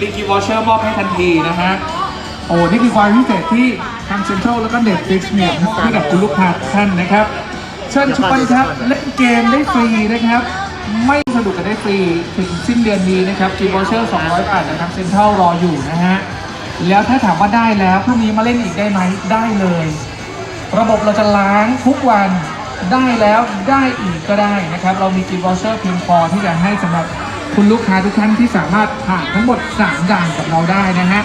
รีกิวเชอร์มอบให้ทันทีนะฮะ โอ้ นี่คือความพิเศษที่ทางเซ็นทรัลแล้วก็เน็ตฟลิกเนี่ยให้กับคุณลูกค้าท่านนะครับ เชิญชวนครับ เล่นเกมได้ฟรีนะครับ ไม่สนุกกันได้ฟรี ถึงสิ้นเดือนนี้นะครับจีวอเชอร์200 บาทนะครับเซ็นทรัลรออยู่นะฮะ แล้วถ้าถามว่าได้แล้วพรุ่งนี้มาเล่นอีกได้ไหมได้เลย ระบบเราจะล้างทุกวันได้แล้วได้อีกก็ได้นะครับ เรามีกิฟต์วอเชอร์เพียงพอที่จะให้สำหรับ คุณลูกค้าทุกท่านที่สามารถผ่านทั้งหมด 3 ด่านกับเราได้นะฮะ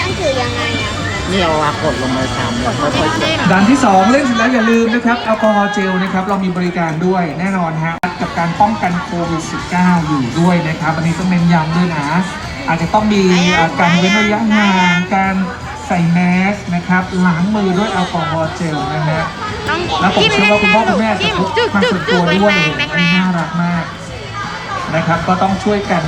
ต้องถือยังไงอะนี่เอาวากดลงไปทำเลยค่อยๆกดด่านที่ 2 เล่นเสร็จแล้วอย่าลืมนะครับแอลกอฮอล์เจลนะครับเรามีบริการด้วยแน่นอนฮะกับการป้องกันโควิด -19 อยู่ด้วยนะครับอันนี้ต้องเน้นย้ำด้วยนะ อาจจะต้องมีเอ่อการเว้นระยะห่างการ ใส่แมสนะครับล้างมือด้วยแอลกอฮอล์เจลนะฮะต้องแล้วผมจิ้มเชื่อว่าคุณพ่อคุณแม่จิ้จะมพกจึกมาจึส่กวนจึตัวกด้วยแรงอันแรนี้งน่ารักมากนะครับ ก็ต้องช่วยกัน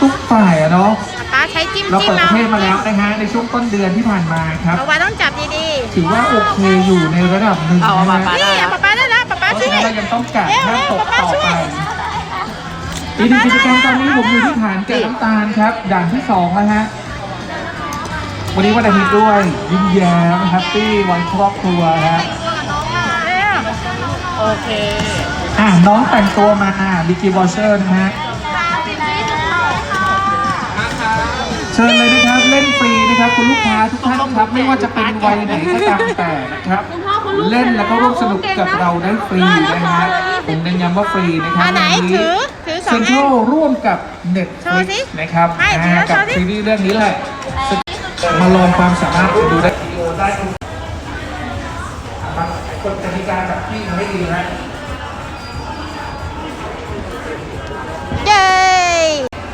ทุกๆฝ่ายอะเนาะๆป้าใช้จิ้มเราจิ้มเปิดประเทศมาแล้วนะฮะในช่วงต้นเดือนที่ผ่านมาครับเอาไว้ต้องจับดีถือว่าโอเคอยู่ในระดับหนึ่งเอานะมาฮะปะๆนี่ป้าป้าได้แล้วป้าป้าเพราะช่ฉะวยนั้นเรายังต้องกะเร็วห้ามตกเร็วต่อช่ไปวยอีกหนึ่งกิจกรรมตอนนี้ผมอยู่ที่ฐานแกะน้ำตาลครับด่านที่สองแล้วฮะ วันนี้วันอาทิตย์ด้วย ยิ้มแย้มแฮปปี้วันครอบครัวฮะโอเค อะน้องแต่งตัวมาบิกิวอเชอร์นะฮะเชิญเลยนะครับเล่นฟรีนะครับคุณลูกค้าทุกท่านครับไม่ว่าจะเป็นวัยไหนก็ตามแต่นะครับ เล่นแล้วก็ร่วมสนุกกับเราได้ฟรีนะฮะผมเน้นย้ำว่าฟรีนะครัอับนไหนวัถือถือสอเซ็งนทอัรันลร่วมกับเน็ตโชว์สินะครับไม่ถือนะแล้วกับโชว์สิซีรีส์เรื่องนี้แหละ มาลองความสามารถดูได้วิดีโอได้ทุกฟังกฎกติกาจากพี่มาให้ดีนะเย้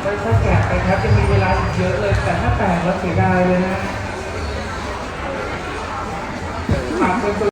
ค่อยๆแกะไปครับยังมีเวลาอีกเยอะเลยแต่ถ้าแปลกแล้วเสียดายเลยนะ